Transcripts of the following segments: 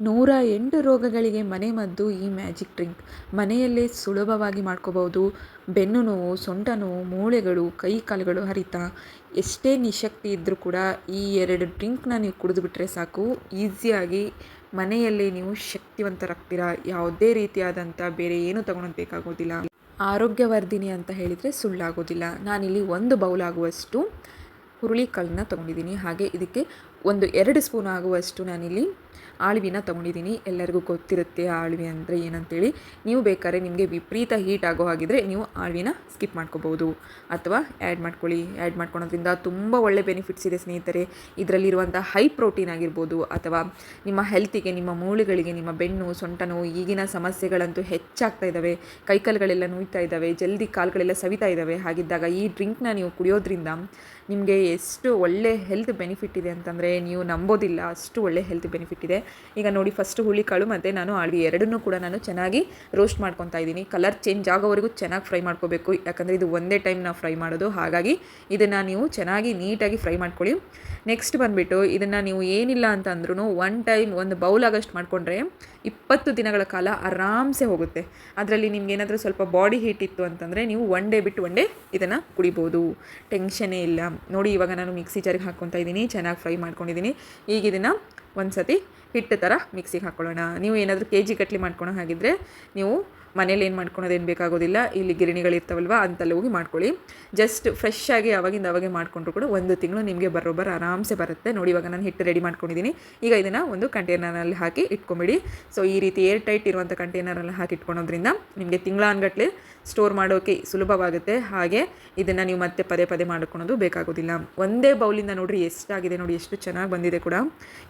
ನೂರ ಎಂಟು ರೋಗಗಳಿಗೆ ಮನೆಮದ್ದು ಈ ಮ್ಯಾಜಿಕ್ ಡ್ರಿಂಕ್. ಮನೆಯಲ್ಲೇ ಸುಲಭವಾಗಿ ಮಾಡ್ಕೋಬಹುದು. ಬೆನ್ನು ನೋವು, ಸೊಂಟ ನೋವು, ಮೂಳೆಗಳು, ಕೈ ಕಾಲುಗಳು ಹರಿತ. ಎಷ್ಟೇ ನಿಶಕ್ತಿ ಇದ್ದರೂ ಕೂಡ ಈ ಎರಡು ಡ್ರಿಂಕ್ನ ನೀವು ಕುಡಿದುಬಿಟ್ರೆ ಸಾಕು. ಈಸಿಯಾಗಿ ಮನೆಯಲ್ಲೇ ನೀವು ಶಕ್ತಿವಂತರಾಗ್ತೀರಾ. ಯಾವುದೇ ರೀತಿಯಾದಂಥ ಬೇರೆ ಏನು ತಗೊಳೋದು ಬೇಕಾಗೋದಿಲ್ಲ. ಆರೋಗ್ಯವರ್ಧಿನಿ ಅಂತ ಹೇಳಿದರೆ ಸುಳ್ಳಾಗೋದಿಲ್ಲ. ನಾನಿಲ್ಲಿ ಒಂದು ಬೌಲ್ ಆಗುವಷ್ಟು ಹುರುಳಿಕಾಳನ್ನ ತೊಗೊಂಡಿದ್ದೀನಿ. ಹಾಗೆ ಇದಕ್ಕೆ ಒಂದು ಎರಡು ಸ್ಪೂನ್ ಆಗುವಷ್ಟು ನಾನಿಲ್ಲಿ ಆಳ್ವಿನ ತೊಗೊಂಡಿದ್ದೀನಿ. ಎಲ್ಲರಿಗೂ ಗೊತ್ತಿರುತ್ತೆ ಆಳ್ವಿ ಅಂದರೆ ಏನಂತೇಳಿ. ನೀವು ಬೇಕಾದ್ರೆ ನಿಮಗೆ ವಿಪರೀತ ಹೀಟ್ ಆಗೋ ಹಾಗಿದ್ರೆ ನೀವು ಆಳ್ವಿನ ಸ್ಕಿಪ್ ಮಾಡ್ಕೋಬೋದು. ಅಥವಾ ಆ್ಯಡ್ ಮಾಡ್ಕೊಳ್ಳಿ. ಆ್ಯಡ್ ಮಾಡ್ಕೊಳೋದ್ರಿಂದ ತುಂಬ ಒಳ್ಳೆ ಬೆನಿಫಿಟ್ಸ್ ಇದೆ ಸ್ನೇಹಿತರೆ. ಇದರಲ್ಲಿರುವಂಥ ಹೈ ಪ್ರೋಟೀನ್ ಆಗಿರ್ಬೋದು ಅಥವಾ ನಿಮ್ಮ ಹೆಲ್ತಿಗೆ ನಿಮ್ಮ ಮೂಳೆಗಳಿಗೆ, ನಿಮ್ಮ ಬೆನ್ನು ಸೊಂಟ ನೋವು, ಈಗಿನ ಸಮಸ್ಯೆಗಳಂತೂ ಹೆಚ್ಚಾಗ್ತಾ ಇದ್ದಾವೆ ಕೈಕಾಲುಗಳೆಲ್ಲ ನೋಯ್ತಾ ಇದ್ದಾವೆ ಜಲ್ದಿ ಕಾಲುಗಳೆಲ್ಲ ಸವಿತಾ ಇದ್ದಾವೆ ಹಾಗಿದ್ದಾಗ ಈ ಡ್ರಿಂಕ್ನ ನೀವು ಕುಡಿಯೋದ್ರಿಂದ ನಿಮಗೆ ಎಷ್ಟು ಒಳ್ಳೆ ಹೆಲ್ತ್ ಬೆನಿಫಿಟ್ ಇದೆ ಅಂತಂದರೆ ನೀವು ನಂಬೋದಿಲ್ಲ, ಅಷ್ಟು ಒಳ್ಳೆ ಹೆಲ್ತ್ ಬೆನಿಫಿಟ್ ಇದೆ. ಈಗ ನೋಡಿ ಫಸ್ಟ್ ಹುಳಿಕಾಳು ಮತ್ತು ನಾನು ಆಳ್ವಿ ಎರಡನ್ನೂ ಕೂಡ ನಾನು ಚೆನ್ನಾಗಿ ರೋಸ್ಟ್ ಮಾಡ್ಕೊತಾ ಇದ್ದೀನಿ. ಕಲರ್ ಚೇಂಜ್ ಆಗೋವರೆಗೂ ಚೆನ್ನಾಗಿ ಫ್ರೈ ಮಾಡ್ಕೋಬೇಕು. ಯಾಕಂದರೆ ಇದು ಒಂದೇ ಟೈಮ್ ನಾವು ಫ್ರೈ ಮಾಡೋದು. ಹಾಗಾಗಿ ಇದನ್ನು ನೀವು ಚೆನ್ನಾಗಿ ನೀಟಾಗಿ ಫ್ರೈ ಮಾಡ್ಕೊಳ್ಳಿ. ನೆಕ್ಸ್ಟ್ ಬಂದುಬಿಟ್ಟು ಇದನ್ನು ನೀವು ಏನಿಲ್ಲ ಅಂತ ಅಂದ್ರೂ ಒನ್ ಟೈಮ್ ಒಂದು ಬೌಲ್ ಆಗಷ್ಟು ಮಾಡಿಕೊಂಡ್ರೆ ಇಪ್ಪತ್ತು ದಿನಗಳ ಕಾಲ ಆರಾಮ್ಸೆ ಹೋಗುತ್ತೆ. ಅದರಲ್ಲಿ ನಿಮ್ಗೆ ಏನಾದರೂ ಸ್ವಲ್ಪ ಬಾಡಿ ಹೀಟ್ ಇತ್ತು ಅಂತಂದರೆ ನೀವು ಒನ್ ಡೇ ಬಿಟ್ಟು ಒನ್ ಡೇ ಇದನ್ನು ಕುಡಿಬೋದು. ಟೆನ್ಷನೇ ಇಲ್ಲ. ನೋಡಿ, ಇವಾಗ ನಾನು ಮಿಕ್ಸಿ ಜಾರಿಗೆ ಹಾಕ್ಕೊತಾ ಇದ್ದೀನಿ. ಚೆನ್ನಾಗಿ ಫ್ರೈ ಮಾಡ್ಕೊಂಡಿದ್ದೀನಿ ಈಗ ಇದನ್ನು ಒಂದು ಸತಿ ಹಿಟ್ಟು ಥರ ಮಿಕ್ಸಿಗೆ ಹಾಕ್ಕೊಳ್ಳೋಣ ನೀವು ಏನಾದರೂ ಕೆ ಜಿ ಕಟ್ಲಿ ಮಾಡ್ಕೊಳೋ ಹಾಗಿದ್ರೆ ನೀವು ಮನೇಲಿ ಏನು ಮಾಡ್ಕೊಳೋದೇನು ಬೇಕಾಗೋದಿಲ್ಲ. ಇಲ್ಲಿ ಗಿರಣಿಗಳಿರ್ತಾವಲ್ವ ಅಂತಲ್ಲಿ ಹೋಗಿ ಮಾಡ್ಕೊಳ್ಳಿ. ಜಸ್ಟ್ ಫ್ರೆಶ್ ಆಗಿ ಅವಾಗಿಂದ ಅವಾಗೆ ಮಾಡಿಕೊಂಡ್ರು ಕೂಡ ಒಂದು ತಿಂಗಳು ನಿಮಗೆ ಬರೋಬ್ಬರ ಆರಾಮ್ಸೆ ಬರುತ್ತೆ. ನೋಡಿ ಇವಾಗ ನಾನು ಹಿಟ್ಟು ರೆಡಿ ಮಾಡ್ಕೊಂಡಿದ್ದೀನಿ ಈಗ ಇದನ್ನು ಒಂದು ಕಂಟೈನರ್ನಲ್ಲಿ ಹಾಕಿ ಇಟ್ಕೊಂಬಿಡಿ. ಸೊ ಈ ರೀತಿ ಏರ್ ಟೈಟ್ ಇರುವಂಥ ಕಂಟೈನರಲ್ಲಿ ಹಾಕಿ ಇಟ್ಕೊಳೋದ್ರಿಂದ ನಿಮಗೆ ತಿಂಗಳಾನ್ಗಟ್ಲೆ ಸ್ಟೋರ್ ಮಾಡೋಕ್ಕೆ ಸುಲಭವಾಗುತ್ತೆ. ಹಾಗೆ ಇದನ್ನು ನೀವು ಮತ್ತೆ ಪದೇ ಪದೇ ಮಾಡ್ಕೊಳೋದು ಬೇಕಾಗೋದಿಲ್ಲ. ಒಂದೇ ಬೌಲಿಂದ ನೋಡಿರಿ ಎಷ್ಟಾಗಿದೆ ನೋಡಿ, ಎಷ್ಟು ಚೆನ್ನಾಗಿ ಬಂದಿದೆ ಕೂಡ.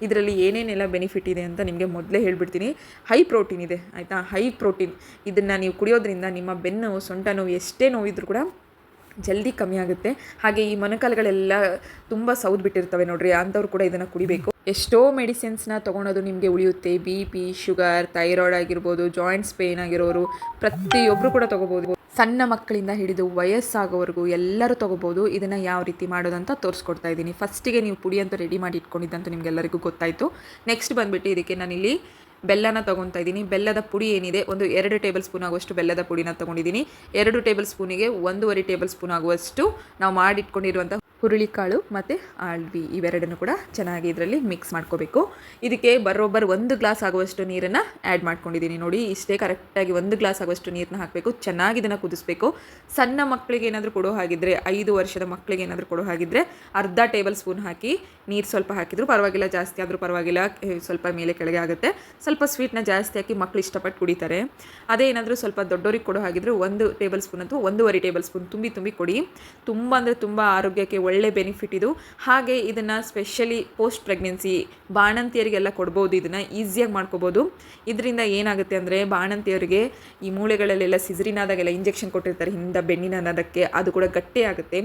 ಇದರಲ್ಲಿ ಏನೇನೆಲ್ಲ ಬೆನಿಫಿಟ್ ಇದೆ ಅಂತ ನಿಮಗೆ ಮೊದಲೇ ಹೇಳ್ಬಿಡ್ತೀನಿ. ಹೈ ಪ್ರೋಟೀನ್ ಇದೆ, ಆಯಿತಾ? ಹೈ ಪ್ರೋಟೀನ್ ಇದನ್ನು ನೀವು ಕುಡಿಯೋದ್ರಿಂದ ನಿಮ್ಮ ಬೆನ್ನು ಸೊಂಟ ನೋವು ಎಷ್ಟೇ ನೋವಿದ್ರೂ ಕೂಡ ಜಲ್ದಿ ಕಮ್ಮಿ ಆಗುತ್ತೆ. ಹಾಗೆ ಈ ಮೊಣಕಾಲುಗಳೆಲ್ಲ ತುಂಬ ಸೌದ್ ಬಿಟ್ಟಿರ್ತವೆ ನೋಡ್ರಿ, ಅಂಥವ್ರು ಕೂಡ ಇದನ್ನು ಕುಡಿಬೇಕು. ಎಷ್ಟೋ ಮೆಡಿಸಿನ್ಸ್ನ ತೊಗೊಳೋದು ನಿಮಗೆ ಉಳಿಯುತ್ತೆ. ಬಿ ಪಿ ಶುಗರ್, ಥೈರಾಯ್ಡ್ ಆಗಿರ್ಬೋದು, ಜಾಯಿಂಟ್ಸ್ ಪೇಯ್ನ್ ಆಗಿರೋರು ಪ್ರತಿಯೊಬ್ಬರು ಕೂಡ ತೊಗೋಬೋದು. ಸಣ್ಣ ಮಕ್ಕಳಿಂದ ಹಿಡಿದು ವಯಸ್ಸಾಗೋವರೆಗೂ ಎಲ್ಲರೂ ತೊಗೋಬೋದು. ಇದನ್ನು ಯಾವ ರೀತಿ ಮಾಡೋದಂತ ತೋರಿಸ್ಕೊಡ್ತಾ ಇದ್ದೀನಿ. ಫಸ್ಟಿಗೆ ನೀವು ಪುಡಿ ಅಂತ ರೆಡಿ ಮಾಡಿ ಇಟ್ಕೊಂಡಿದ್ದಂತೂ ನಿಮಗೆಲ್ಲರಿಗೂ ಗೊತ್ತಾಯಿತು. ನೆಕ್ಸ್ಟ್ ಬಂದುಬಿಟ್ಟು ಇದಕ್ಕೆ ನಾನಿಲ್ಲಿ ಬೆಲ್ಲನ ತೊಗೊತಾ ಇದ್ದೀನಿ. ಬೆಲ್ಲದ ಪುಡಿ ಏನಿದೆ? ಒಂದು ಎರಡು ಟೇಬಲ್ ಸ್ಪೂನ್ ಆಗುವಷ್ಟು ಬೆಲ್ಲದ ಪುಡಿನ ತೊಗೊಂಡಿದ್ದೀನಿ. ಎರಡು ಟೇಬಲ್ ಸ್ಪೂನಿಗೆ ಒಂದೂವರೆ ಟೇಬಲ್ ಸ್ಪೂನ್ ಆಗುವಷ್ಟು ನಾವು ಮಾಡಿಟ್ಕೊಂಡಿರುವಂಥ ಹುರುಳಿಕಾಳು ಮತ್ತು ಆಳ್ವಿ ಇವೆರಡನ್ನು ಕೂಡ ಚೆನ್ನಾಗಿ ಇದರಲ್ಲಿ ಮಿಕ್ಸ್ ಮಾಡ್ಕೋಬೇಕು. ಇದಕ್ಕೆ ಬರೋಬ್ಬರ್ ಒಂದು ಗ್ಲಾಸ್ ಆಗುವಷ್ಟು ನೀರನ್ನು ಆ್ಯಡ್ ಮಾಡ್ಕೊಂಡಿದ್ದೀನಿ ನೋಡಿ. ಇಷ್ಟೇ ಕರೆಕ್ಟಾಗಿ ಒಂದು ಗ್ಲಾಸ್ ಆಗುವಷ್ಟು ನೀರನ್ನ ಹಾಕಬೇಕು. ಚೆನ್ನಾಗಿ ಇದನ್ನು ಕುದಿಸ್ಬೇಕು. ಸಣ್ಣ ಮಕ್ಕಳಿಗೆ ಏನಾದರೂ ಕೊಡೋ ಹಾಗಿದ್ರೆ, ಐದು ವರ್ಷದ ಮಕ್ಕಳಿಗೆ ಏನಾದರೂ ಕೊಡೋ ಹಾಗಿದ್ರೆ ಅರ್ಧ ಟೇಬಲ್ ಸ್ಪೂನ್ ಹಾಕಿ ನೀರು ಸ್ವಲ್ಪ ಹಾಕಿದ್ರು ಪರವಾಗಿಲ್ಲ, ಜಾಸ್ತಿ ಆದರೂ ಪರವಾಗಿಲ್ಲ ಸ್ವಲ್ಪ ಮೇಲೆ ಕೆಳಗೆ ಆಗುತ್ತೆ. ಸ್ವಲ್ಪ ಸ್ವೀಟ್ನ ಜಾಸ್ತಿ ಹಾಕಿ ಮಕ್ಕಳು ಇಷ್ಟಪಟ್ಟು ಕುಡಿತಾರೆ. ಅದೇ ಏನಾದರೂ ಸ್ವಲ್ಪ ದೊಡ್ಡವ್ರಿಗೆ ಕೊಡೋ ಹಾಗಿದ್ರೆ ಒಂದು ಟೇಬಲ್ ಸ್ಪೂನ್ ಅಥವಾ ಒಂದೂವರೆ ಟೇಬಲ್ ಸ್ಪೂನ್ ತುಂಬಿ ತುಂಬಿ ಕೊಡಿ. ತುಂಬ ಅಂದರೆ ತುಂಬ ಆರೋಗ್ಯಕ್ಕೆ ಬೆನಿಫಿಟ್ ಇದು. ಹಾಗೆ ಇದನ್ನು ಸ್ಪೆಷಲಿ ಪೋಸ್ಟ್ ಪ್ರೆಗ್ನೆನ್ಸಿ ಬಾಣಂತಿಯರಿಗೆಲ್ಲ ಕೊಡ್ಬೋದು, ಇದನ್ನು ಈಸಿಯಾಗಿ ಮಾಡ್ಕೋಬೋದು. ಇದರಿಂದ ಏನಾಗುತ್ತೆ ಅಂದರೆ ಬಾಣಂತಿಯರಿಗೆ ಈ ಮೂಳೆಗಳಲ್ಲೆಲ್ಲ ಸಿಸರಿನಾದಾಗೆಲ್ಲ ಇಂಜೆಕ್ಷನ್ ಕೊಟ್ಟಿರ್ತಾರೆ, ಹಿಂದ ಬೆನ್ನಿನ ಅನ್ನೋದಕ್ಕೆ. ಅದು ಕೂಡ ಗಟ್ಟಿ ಆಗುತ್ತೆ.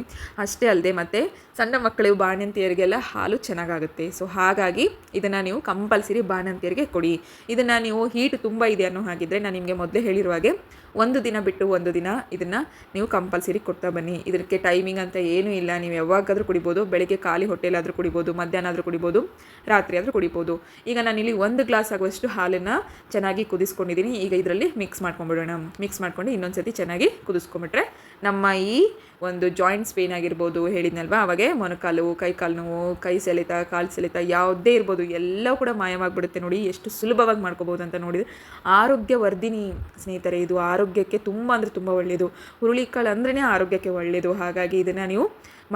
ಅಷ್ಟೇ ಅಲ್ಲದೆ ಮತ್ತು ಸಣ್ಣ ಮಕ್ಕಳು ಬಾಣಂತಿಯರಿಗೆಲ್ಲ ಹಾಲು ಚೆನ್ನಾಗಾಗುತ್ತೆ. ಸೊ ಹಾಗಾಗಿ ಇದನ್ನು ನೀವು ಕಂಪಲ್ಸರಿ ಬಾಣಂತಿಯರಿಗೆ ಕೊಡಿ. ಇದನ್ನು ನೀವು ಹೀಟ್ ತುಂಬ ಇದೆ ಅನ್ನೋ ಹಾಗಿದ್ರೆ ನಾನು ನಿಮಗೆ ಮೊದಲೇ ಹೇಳಿರುವ ಹಾಗೆ ಒಂದು ದಿನ ಬಿಟ್ಟು ಒಂದು ದಿನ ಇದನ್ನು ನೀವು ಕಂಪಲ್ಸರಿ ಕೊಡ್ತಾ ಬನ್ನಿ. ಇದಕ್ಕೆ ಟೈಮಿಂಗ್ ಅಂತ ಏನೂ ಇಲ್ಲ. ನೀವು ಯಾವಾಗಾದರೂ ಕುಡಿಬೋದು, ಬೆಳಗ್ಗೆ ಖಾಲಿ ಹೊಟ್ಟೆಲಾದರೂ ಕುಡಿಬೋದು ಮಧ್ಯಾಹ್ನ ಆದರೂ ಕುಡಿಬೋದು ರಾತ್ರಿ ಆದರೂ ಕುಡಿಬೋದು. ಈಗ ನಾನಿಲ್ಲಿ ಒಂದು ಗ್ಲಾಸ್ ಆಗುವಷ್ಟು ಹಾಲನ್ನು ಚೆನ್ನಾಗಿ ಕುದಿಸ್ಕೊಂಡಿದ್ದೀನಿ. ಈಗ ಇದರಲ್ಲಿ ಮಿಕ್ಸ್ ಮಾಡ್ಕೊಂಬಿಡೋಣ. ಮಿಕ್ಸ್ ಮಾಡ್ಕೊಂಡು ಇನ್ನೊಂದು ಸತಿ ಚೆನ್ನಾಗಿ ಕುದಿಸ್ಕೊಂಬಿಟ್ರೆ ನಮ್ಮ ಈ ಒಂದು ಜಾಯಿಂಟ್ಸ್ ಪೇನ್ ಆಗಿರ್ಬೋದು ಹೇಳಿದ್ನಲ್ವ? ಅವಾಗೆ ಮೊನಕಾಲು ಕೈ ಕಾಲು ನೋವು, ಕೈ ಸೆಳೆತ, ಕಾಲು ಸೆಳೆತ ಯಾವುದೇ ಇರ್ಬೋದು ಎಲ್ಲವೂ ಕೂಡ ಮಾಯವಾಗಿಬಿಡುತ್ತೆ ನೋಡಿ. ಎಷ್ಟು ಸುಲಭವಾಗಿ ಮಾಡ್ಕೋಬೋದು ಅಂತ ನೋಡಿದರೆ. ಆರೋಗ್ಯವರ್ಧಿನಿ ಸ್ನೇಹಿತರೆ, ಇದು ಆರೋಗ್ಯಕ್ಕೆ ತುಂಬ ಅಂದರೆ ತುಂಬ ಒಳ್ಳೆಯದು ಹುರುಳಿಕಾಳು ಅಂದ್ರೇ ಆರೋಗ್ಯಕ್ಕೆ ಒಳ್ಳೆಯದು ಹಾಗಾಗಿ ಇದನ್ನು ನೀವು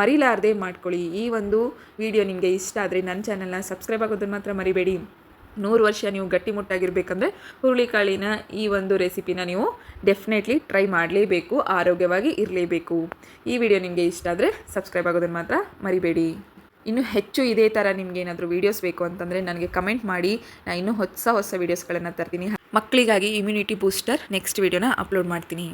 ಮರಿಲಾರದೆ ಮಾಡ್ಕೊಳ್ಳಿ. ಈ ಒಂದು ವಿಡಿಯೋ ನಿಮಗೆ ಇಷ್ಟ ಆದರೆ ನನ್ನ ಚಾನಲ್ನ ಸಬ್ಸ್ಕ್ರೈಬ್ ಆಗೋದನ್ನು ಮಾತ್ರ ಮರಿಬೇಡಿ. ನೂರು ವರ್ಷ ನೀವು ಗಟ್ಟಿಮುಟ್ಟಾಗಿರ್ಬೇಕಂದ್ರೆ ಹುರುಳಿಕಾಳಿನ ಈ ಒಂದು ರೆಸಿಪಿನ ನೀವು ಡೆಫಿನೆಟ್ಲಿ ಟ್ರೈ ಮಾಡಲೇಬೇಕು, ಆರೋಗ್ಯವಾಗಿ ಇರಲೇಬೇಕು. ಈ ವಿಡಿಯೋ ನಿಮಗೆ ಇಷ್ಟ ಆದರೆ ಸಬ್ಸ್ಕ್ರೈಬ್ ಆಗೋದನ್ನು ಮಾತ್ರ ಮರಿಬೇಡಿ. ಇನ್ನು ಹೆಚ್ಚು ಇದೇ ಥರ ನಿಮ್ಗೆ ಏನಾದರೂ ವೀಡಿಯೋಸ್ ಬೇಕು ಅಂತಂದರೆ ನನಗೆ ಕಮೆಂಟ್ ಮಾಡಿ. ನಾನು ಇನ್ನೂ ಹೊಸ ಹೊಸ ವೀಡಿಯೋಸ್ಗಳನ್ನು ತರ್ತೀನಿ. ಮಕ್ಕಳಿಗಾಗಿ ಇಮ್ಯುನಿಟಿ ಬೂಸ್ಟರ್ ನೆಕ್ಸ್ಟ್ ವೀಡಿಯೋನ ಅಪ್ಲೋಡ್ ಮಾಡ್ತೀನಿ.